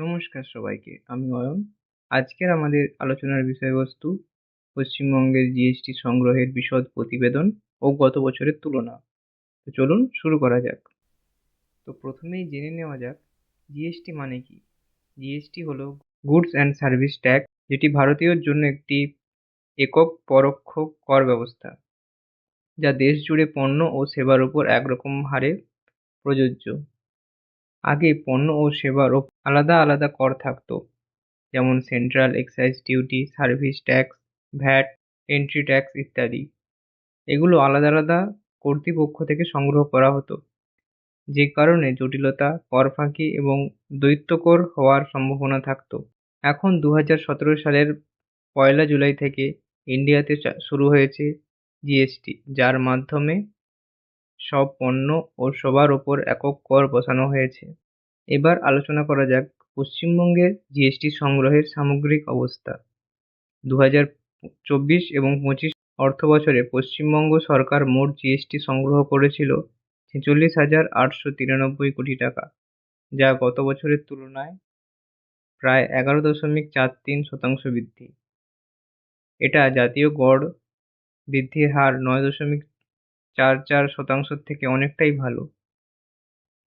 নমস্কার সবাইকে, আমি অয়ন। আজকের আমাদের আলোচনার বিষয়বস্তু পশ্চিমবঙ্গের জিএসটি সংগ্রহের বিশদ প্রতিবেদন ও গত বছরের তুলনা। তো চলুন শুরু করা যাক। তো প্রথমেই জেনে নেওয়া যাক জিএসটি মানে কি? জিএসটি হলো গুডস অ্যান্ড সার্ভিস ট্যাক্স যেটি ভারতীয়র জন্য একটি একক পরোক্ষ কর ব্যবস্থা, যা দেশ জুড়ে পণ্য ও সেবার উপর একরকম হারে প্রযোজ্য। আগে পণ্য ও সেবার ওপর আলাদা আলাদা কর থাকতো। যেমন central excise duty service tax VAT entry tax ইত্যাদি। এগুলো আলাদা আলাদা কর্তৃপক্ষ থেকে সংগ্রহ করা হতো। যে কারণে জটিলতা, কর ফাঁকি এবং দৈত্যকর হওয়ার সম্ভাবনা থাকতো। এখন দু সতেরো সালের পয়লা জুলাই থেকে ইন্ডিয়াতে শুরু হয়েছে জিএসটি যার মাধ্যমে সব পণ্য ও সবার ওপর একক কর বসানো হয়েছে। এবার আলোচনা করা যাক পশ্চিমবঙ্গের জিএসটি সংগ্রহের সামগ্রিক অবস্থা। দু হাজার চব্বিশ এবং পঁচিশ অর্থ বছরে পশ্চিমবঙ্গ সরকার মোট জিএসটি সংগ্রহ করেছিল ছেচল্লিশ হাজার আটশো তিরানব্বই কোটি টাকা, যা গত বছরের তুলনায় প্রায় এগারো দশমিক চার তিন শতাংশ বৃদ্ধি। এটা জাতীয় গড় বৃদ্ধির হার নয় দশমিক চার চার শতাংশের থেকে অনেকটাই ভালো।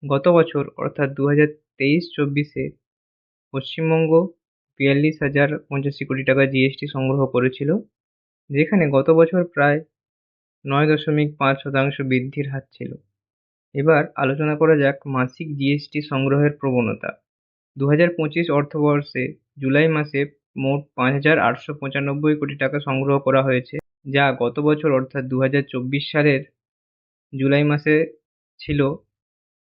গত বছর, অর্থাৎ দু হাজার তেইশ চব্বিশে, পশ্চিমবঙ্গ বিয়াল্লিশ হাজার পঁচাশি কোটি টাকা জিএসটি সংগ্রহ করেছিল, যেখানে গত বছর প্রায় নয় দশমিক পাঁচ শতাংশ বৃদ্ধির হার ছিল। এবার আলোচনা করা যাক মাসিক জিএসটি সংগ্রহের প্রবণতা। দু হাজার পঁচিশ অর্থবর্ষে জুলাই মাসে মোট পাঁচ হাজার আটশো পঁচানব্বই কোটি টাকা সংগ্রহ করা হয়েছে, যা গত বছর, অর্থাৎ দু হাজার চব্বিশ সালের জুলাই মাসে ছিল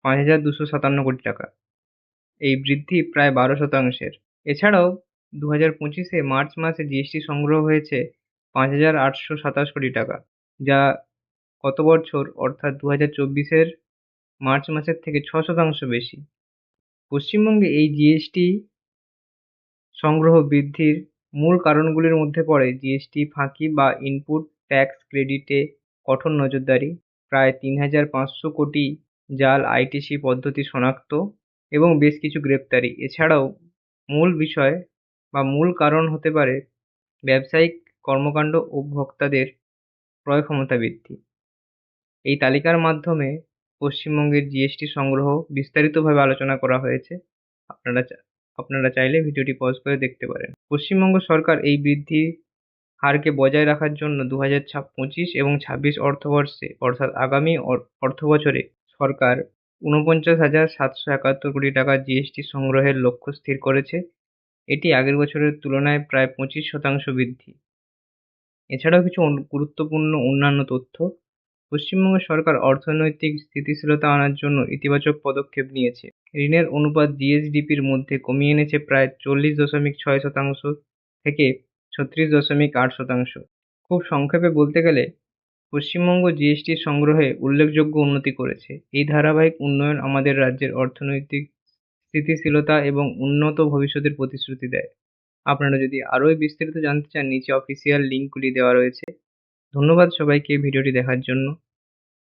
পাঁচ হাজার দুশো সাতান্ন কোটি টাকা। এই বৃদ্ধি প্রায় বারো শতাংশের। এছাড়াও দু হাজার পঁচিশে মার্চ মাসে জিএসটি সংগ্রহ হয়েছে পাঁচ হাজার আটশো সাতাশ কোটি টাকা, যা গত বছর? অর্থাৎ দু হাজার চব্বিশের মার্চ মাসের থেকে ছ শতাংশ বেশি। পশ্চিমবঙ্গে এই জিএসটি সংগ্রহ বৃদ্ধির মূল কারণগুলির মধ্যে পড়ে জিএসটি ফাঁকি বা ইনপুট ট্যাক্স ক্রেডিটে কঠোর নজরদারি প্রায় তিন হাজার পাঁচশো কোটি জাল আইটিসি পদ্ধতি শনাক্ত এবং বেশ কিছু গ্রেপ্তারি। এছাড়াও মূল বিষয় বা মূল কারণ হতে পারে ব্যবসায়িক কর্মকাণ্ড ও ভোক্তাদের ক্রয় ক্ষমতা বৃদ্ধি। এই তালিকার মাধ্যমে পশ্চিমবঙ্গের জিএসটি সংগ্রহ বিস্তারিতভাবে আলোচনা করা হয়েছে। আপনারা আপনারা চাইলে ভিডিওটি পজ করে দেখতে পারেন। পশ্চিমবঙ্গ সরকার এই বৃদ্ধি হারকে বজায় রাখার জন্য দু হাজার পঁচিশ এবং ছাব্বিশ অর্থবর্ষে, অর্থাৎ আগামী অর্থ বছরে সরকার ঊনপঞ্চাশ হাজার সাতশো একাত্তর কোটি টাকা জিএসটি সংগ্রহের লক্ষ্য স্থির করেছে। এটি আগের বছরের তুলনায় প্রায় পঁচিশ শতাংশ বৃদ্ধি। এছাড়াও কিছু গুরুত্বপূর্ণ অন্যান্য তথ্য। পশ্চিমবঙ্গ সরকার অর্থনৈতিক স্থিতিশীলতা আনার জন্য ইতিবাচক পদক্ষেপ নিয়েছে। ঋণের অনুপাত জিএসডিপির মধ্যে কমিয়ে এনেছে প্রায় চল্লিশ দশমিক ছয় শতাংশ থেকে ছত্রিশ দশমিক আট শতাংশ। খুব সংক্ষেপে বলতে গেলে, পশ্চিমবঙ্গ জিএসটি সংগ্রহে উল্লেখযোগ্য উন্নতি করেছে। এই ধারাবাহিক উন্নয়ন আমাদের রাজ্যের অর্থনৈতিক স্থিতিশীলতা এবং উন্নত ভবিষ্যতের প্রতিশ্রুতি দেয়। আপনারা যদি আরও বিস্তারিত জানতে চান, নিচে অফিসিয়াল লিঙ্কগুলি দেওয়া রয়েছে। ধন্যবাদ সবাইকে ভিডিওটি দেখার জন্য।